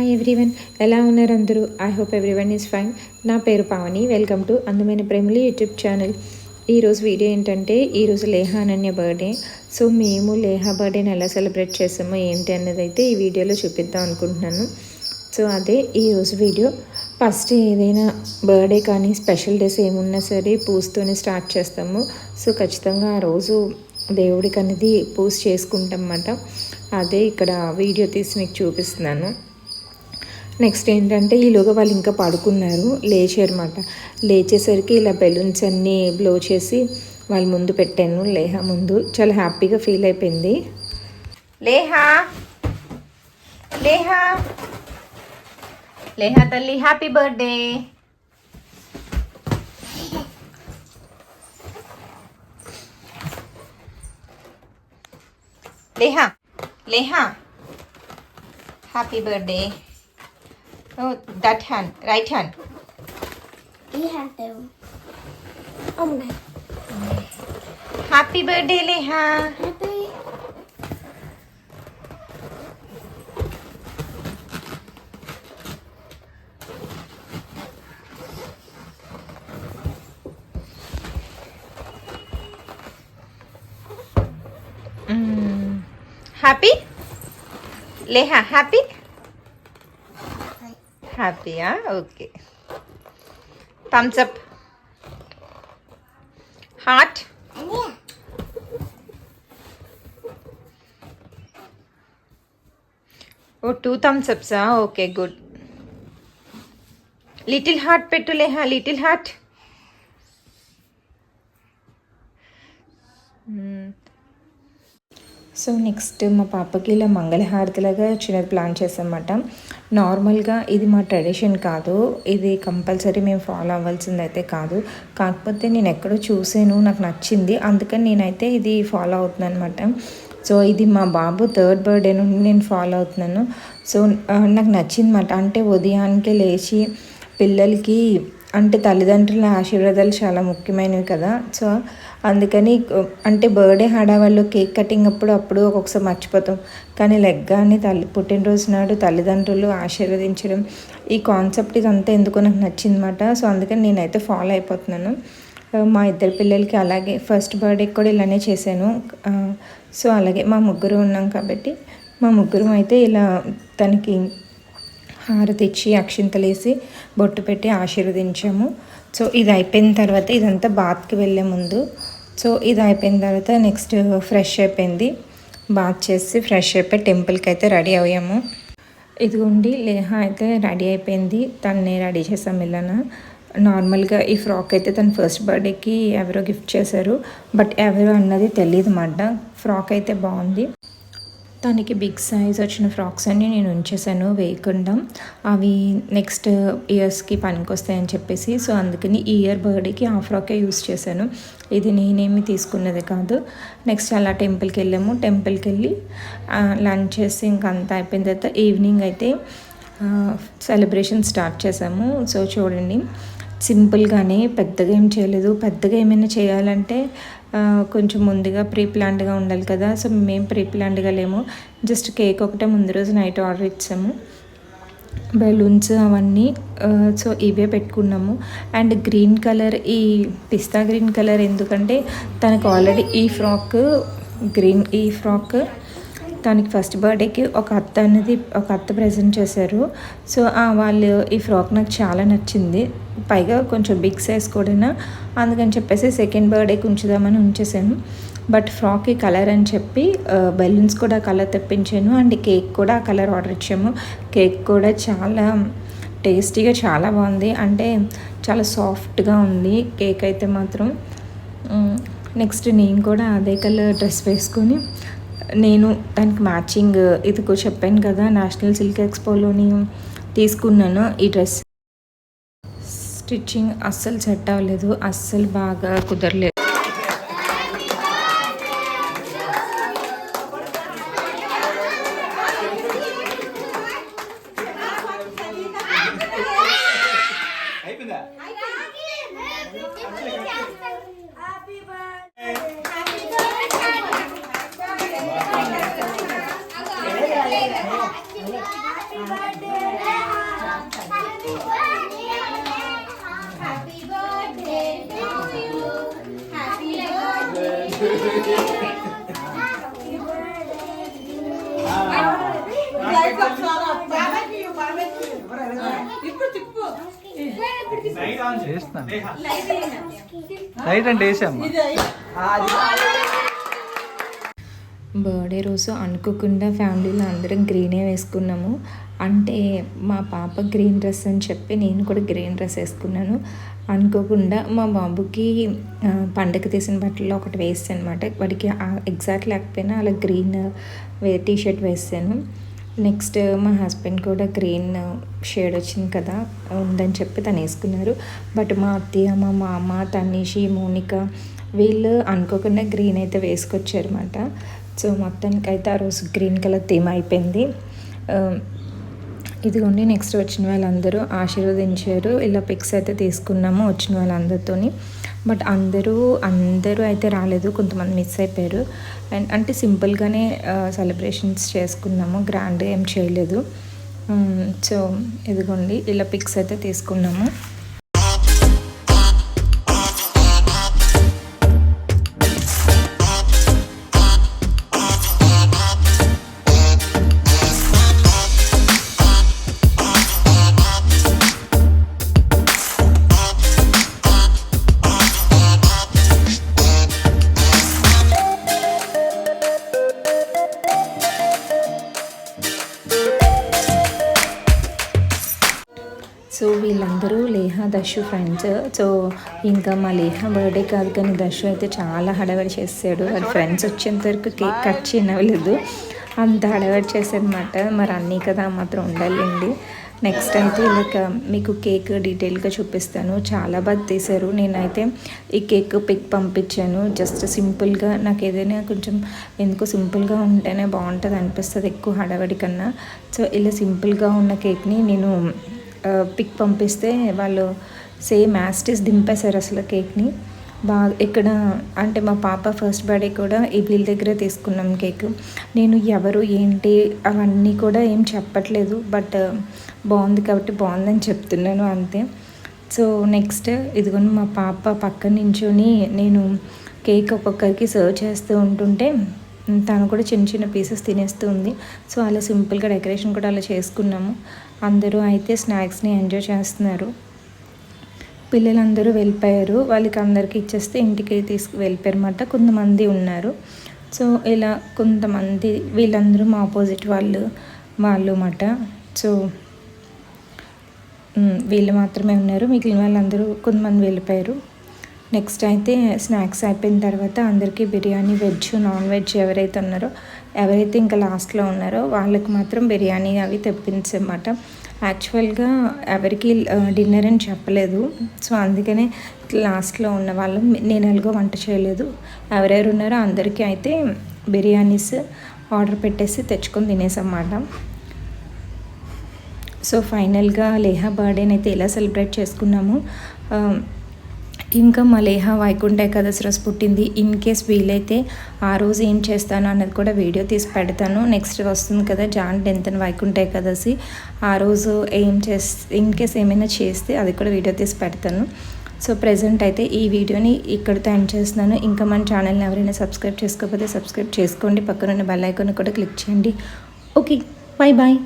Hi everyone ఎలా ఉన్నారు అందరూ? I hope everyone is fine నా పేరు పావని. వెల్కమ్ టు అందమైన ప్రేమలు యూట్యూబ్ ఛానల్ ఈరోజు వీడియో ఏంటంటే ఈరోజు లేహా అనన్య బర్త్డే సో మేము లేహా బర్త్డేని ఎలా సెలబ్రేట్ చేస్తామో ఏంటి అన్నది అయితే ఈ వీడియోలో చూపిద్దాం అనుకుంటున్నాను. సో అదే ఈరోజు వీడియో ఫస్ట్ ఏదైనా బర్త్డే కానీ స్పెషల్ డేస్ ఏమున్నా సరే పూజతోనే స్టార్ట్ చేస్తాము. సో ఖచ్చితంగా ఆ రోజు దేవుడికి అనేది పూజ చేసుకుంటాం అన్నమాట. అదే ఇక్కడ వీడియో తీసి మీకు చూపిస్తున్నాను. నెక్స్ట్ ఏంటంటే ఈలోగా వాళ్ళు ఇంకా పడుకున్నారు లేచారన్నమాట. లేచేసరికి ఇలా బెలూన్స్ అన్నీ బ్లో చేసి వాళ్ళ ముందు పెట్టాను లేహా ముందు. చాలా హ్యాపీగా ఫీల్ అయిపోయింది. లేహా! లేహా! లేహా తల్లి happy birthday! Leha! Leha! Happy birthday! Oh that hand right hand You have to. Oh my. Happy birthday Leha Happy. Happy Leha happy హ్యాపీయా? Okay. Thumbs up heart oh two thumbs అప్సా okay good. Little heart పెట్టులేహా little heart so next మా పాపకి ఇలా మంగళహారతిలాగా చిన్నది plan చేసామన్నమాట నార్మల్గా ఇది మా ట్రెడిషన్ కాదు. ఇది కంపల్సరీ మేము ఫాలో అవ్వాల్సింది అయితే కాదు. కాకపోతే నేను ఎక్కడో చూసాను నాకు నచ్చింది. అందుకని నేనైతే ఇది ఫాలో అవుతున్నాను అనమాట సో ఇది మా బాబు థర్డ్ బర్త్డే నుండి నేను ఫాలో అవుతున్నాను. సో నాకు నాకు నచ్చిందన్నమాట. అంటే ఉదయానికే లేచి పిల్లలకి అంటే తల్లిదండ్రుల ఆశీర్వాదాలు చాలా ముఖ్యమైనవి కదా. సో అందుకని అంటే బర్త్డే హడావాళ్ళు కేక్ కటింగ్ అప్పుడు అప్పుడు ఒక్కొక్కసారి మర్చిపోతాం. కానీ లెగ్గాని తల్లి పుట్టినరోజు నాడు తల్లిదండ్రులు ఆశీర్వదించడం ఈ కాన్సెప్ట్ ఇదంతా ఎందుకో నాకు నచ్చిందన్నమాట. సో అందుకని నేనైతే ఫాలో అయిపోతున్నాను. మా ఇద్దరు పిల్లలకి అలాగే ఫస్ట్ బర్త్డేకి కూడా ఇలానే చేశాను. సో అలాగే మా ముగ్గురు ఉన్నాం కాబట్టి మా ముగ్గురం అయితే ఇలా తనకి హారతి ఇచ్చి అక్షింతలేసి బొట్టు పెట్టి ఆశీర్వదించాము. సో ఇది అయిపోయిన తర్వాత ఇదంతా బాత్కి వెళ్ళే ముందు సో ఇది అయిపోయిన తర్వాత నెక్స్ట్ ఫ్రెష్ అయిపోయింది. బాత్ చేసి ఫ్రెష్ అయిపోయి టెంపుల్కి అయితే రెడీ అయ్యాము. ఇదిగోండి లేహా అయితే రెడీ అయిపోయింది. తన్నే రెడీ చేసాం ఇలాన. నార్మల్గా ఈ ఫ్రాక్ అయితే తన ఫస్ట్ బర్త్డేకి ఎవరో గిఫ్ట్ చేశారు. బట్ ఎవరు అన్నది తెలియదు మాట. ఫ్రాక్ అయితే బాగుంది. తనకి బిగ్ సైజ్ వచ్చిన ఫ్రాక్స్ అన్ని నేను ఉంచేసాను వేయకుండా. అవి నెక్స్ట్ ఇయర్స్కి పనికొస్తాయని చెప్పేసి సో అందుకని ఈ ఇయర్ బర్త్డేకి ఆ ఫ్రాకే యూస్ చేశాను. ఇది నేనేమి తీసుకున్నది కాదు. నెక్స్ట్ అలా టెంపుల్కి వెళ్ళాము. టెంపుల్కి వెళ్ళి లంచ్ చేసి ఇంకంతా అంతా అయిపోయిన తర్వాత ఈవినింగ్ అయితే సెలబ్రేషన్ స్టార్ట్ చేసాము సో చూడండి సింపుల్గానే పెద్దగా ఏం చేయలేదు. పెద్దగా ఏమైనా చేయాలంటే కొంచెం ముందుగా ప్రీ ప్లాన్డ్గా ఉండాలి కదా. సో మేము ప్రీ ప్లాన్డ్గా లేము. జస్ట్ కేక్ ఒకటే ముందు రోజు నైట్ ఆర్డర్ ఇచ్చాము. బెలూన్స్ అవన్నీ సో ఇవే పెట్టుకున్నాము. అండ్ గ్రీన్ కలర్ ఈ పిస్తా గ్రీన్ కలర్ ఎందుకంటే తనకు ఆల్రెడీ ఈ ఫ్రాక్ గ్రీన్ ఈ ఫ్రాక్ తనకి ఫస్ట్ బర్త్డేకి ఒక అత్త అనేది ఒక అత్త ప్రజెంట్ చేశారు. సో వాళ్ళు ఈ ఫ్రాక్ నాకు చాలా నచ్చింది. పైగా కొంచెం బిగ్ సైజ్ కూడా అందుకని చెప్పేసి సెకండ్ బర్త్డేకి ఉంచుదామని ఉంచేసాను. బట్ ఫ్రాక్కి కలర్ అని చెప్పి బెలూన్స్ కూడా కలర్ తెప్పించాను. అండ్ కేక్ కూడా ఆ కలర్ ఆర్డర్ ఇచ్చాము. కేక్ కూడా చాలా టేస్టీగా చాలా బాగుంది. అంటే చాలా సాఫ్ట్గా ఉంది కేక్ అయితే మాత్రం. నెక్స్ట్ నేను కూడా అదే కలర్ డ్రెస్ వేసుకొని నేను దానికి మ్యాచింగ్ ఇదిగో చెప్పాను కదా నేషనల్ సిల్క్ ఎక్స్పోలోని తీసుకున్నాను ఈ డ్రెస్. స్టిచ్చింగ్ అస్సలు సెట్ అవ్వలేదు అస్సలు బాగా కుదరలేదు. లైట్ అంటే బర్త్డే రోజు అనుకోకుండా ఫ్యామిలీలో అందరం గ్రీనే వేసుకున్నాము. అంటే మా పాప గ్రీన్ డ్రెస్ అని చెప్పి నేను కూడా గ్రీన్ డ్రెస్ వేసుకున్నాను. అనుకోకుండా మా బాబుకి పండగ తీసిన బట్టల్లో ఒకటి వేస్తాను అనమాట వాడికి ఎగ్జాక్ట్ లేకపోయినా అలా గ్రీన్ వే టీ షర్ట్ వేసాను నెక్స్ట్ మా హస్బెండ్ కూడా గ్రీన్ షేడ్ వచ్చింది కదా ఉందని చెప్పి తను వేసుకున్నారు. బట్ మా అత్తయ్య మా మామ తనీషి మోనిక వీళ్ళు అనుకోకుండా గ్రీన్ అయితే వేసుకొచ్చారన్నమాట. సో మొత్తానికి అయితే ఆ రోజు గ్రీన్ కలర్ థీమ్ అయిపోయింది. ఇదిగోండి నెక్స్ట్ వచ్చిన వాళ్ళందరూ ఆశీర్వదించారు. ఇలా పిక్స్ అయితే తీసుకున్నాము వచ్చిన వాళ్ళందరితోని. బట్ అందరూ అందరూ అయితే రాలేదు. కొంతమంది మిస్ అయిపోయారు. అండ్ అంటే సింపుల్గానే సెలబ్రేషన్స్ చేసుకున్నాము. గ్రాండ్గా ఏం చేయలేదు. సో ఇదిగోండి ఇలా పిక్స్ అయితే తీసుకున్నాము. సో వీళ్ళందరూ లేహా దశు ఫ్రెండ్స్ సో ఇంకా మా లేహా బర్త్డే కాదు కానీ దశు అయితే చాలా హడావిడి చేసాడు వాళ్ళ ఫ్రెండ్స్ వచ్చేంత వరకు కేక్ కట్ చేయనవ్వలేదు. అంత హడావిడి చేశారనమాట మరి అన్నీ కదా మాత్రం ఉండాలండి. నెక్స్ట్ అయితే లైక్ um, మీకు కేక్ డీటెయిల్గా చూపిస్తాను. చాలా బాగా తీశారు. నేనైతే ఈ కేక్ పిక్ పంపించాను. జస్ట్ సింపుల్గా నాకు ఏదైనా కొంచెం ఎందుకో సింపుల్గా ఉంటేనే బాగుంటుంది అనిపిస్తుంది ఎక్కువ హడావిడి కన్నా. సో ఇలా సింపుల్గా ఉన్న కేక్ని నేను పిక్ పంపిస్తే వాళ్ళు సేమ్ యాస్టిస్ దింపేశారు అసలు కేక్ని. బాగా ఇక్కడ అంటే మా పాప ఫస్ట్ బర్త్డే కూడా ఈ వీళ్ళ తీసుకున్నాం కేక్. నేను ఎవరు ఏంటి అవన్నీ కూడా ఏం చెప్పట్లేదు బట్ బాగుంది కాబట్టి బాగుందని చెప్తున్నాను అంతే. సో నెక్స్ట్ ఇదిగోని మా పాప పక్క నించొని నేను కేక్ ఒక్కొక్కరికి సర్వ్ చేస్తూ ఉంటుంటే తను కూడా చిన్న చిన్న పీసెస్ తినేస్తూ ఉంది. సో అలా సింపుల్గా డెకరేషన్ కూడా అలా చేసుకున్నాము. అందరూ అయితే స్నాక్స్ని ఎంజాయ్ చేస్తున్నారు. పిల్లలందరూ వెళ్ళిపోయారు. వాళ్ళకి అందరికీ ఇచ్చేస్తే ఇంటికి తీసుకు వెళ్ళిపోయారన్నమాట. కొంతమంది ఉన్నారు. సో ఇలా కొంతమంది వీళ్ళందరూ మా ఆపోజిట్ వాళ్ళు వాళ్ళు అన్నమాట. సో వీళ్ళు మాత్రమే ఉన్నారు. మిగిలిన వాళ్ళందరూ కొంతమంది వెళ్ళిపోయారు. నెక్స్ట్ అయితే స్నాక్స్ అయిపోయిన తర్వాత అందరికీ బిర్యానీ వెజ్ నాన్ వెజ్ ఎవరైతే ఉన్నారో ఎవరైతే ఇంకా లాస్ట్లో ఉన్నారో వాళ్ళకి మాత్రం బిర్యానీ అవి తెప్పించమాట. యాక్చువల్గా ఎవరికి డిన్నర్ అని చెప్పలేదు. సో అందుకనే లాస్ట్లో ఉన్న వాళ్ళం నేను ఎలాగో వంట చేయలేదు. ఎవరెవరు ఉన్నారో అందరికీ అయితే బిర్యానీస్ ఆర్డర్ పెట్టేసి తెచ్చుకొని తినేసన్నమాట సో ఫైనల్గా లేహా బర్త్డేని అయితే ఎలా సెలబ్రేట్ చేసుకున్నాము? ఇంకా మా వైకుంఠ ఏకాదశి రోజు పుట్టింది. ఇన్ కేస్ వీలైతే ఆ రోజు ఏం చేస్తాను అన్నది కూడా వీడియో తీసి పెడతాను. నెక్స్ట్ వస్తుంది కదా జాన్ టెన్త్ వైకుంఠ ఏకాదశి. ఆ రోజు ఏం చేస్తే ఇన్ కేస్ ఏమైనా చేస్తే అది కూడా వీడియో తీసి పెడతాను. సో ప్రజెంట్ అయితే ఈ వీడియోని ఇక్కడితో ఎండ్ చేస్తున్నాను. ఇంకా మన ఛానల్ని ఎవరైనా సబ్స్క్రైబ్ చేసుకోకపోతే సబ్స్క్రైబ్ చేసుకోండి. పక్కనున్న బెల్ ఐకాన్ కూడా క్లిక్ చేయండి. Okay bye bye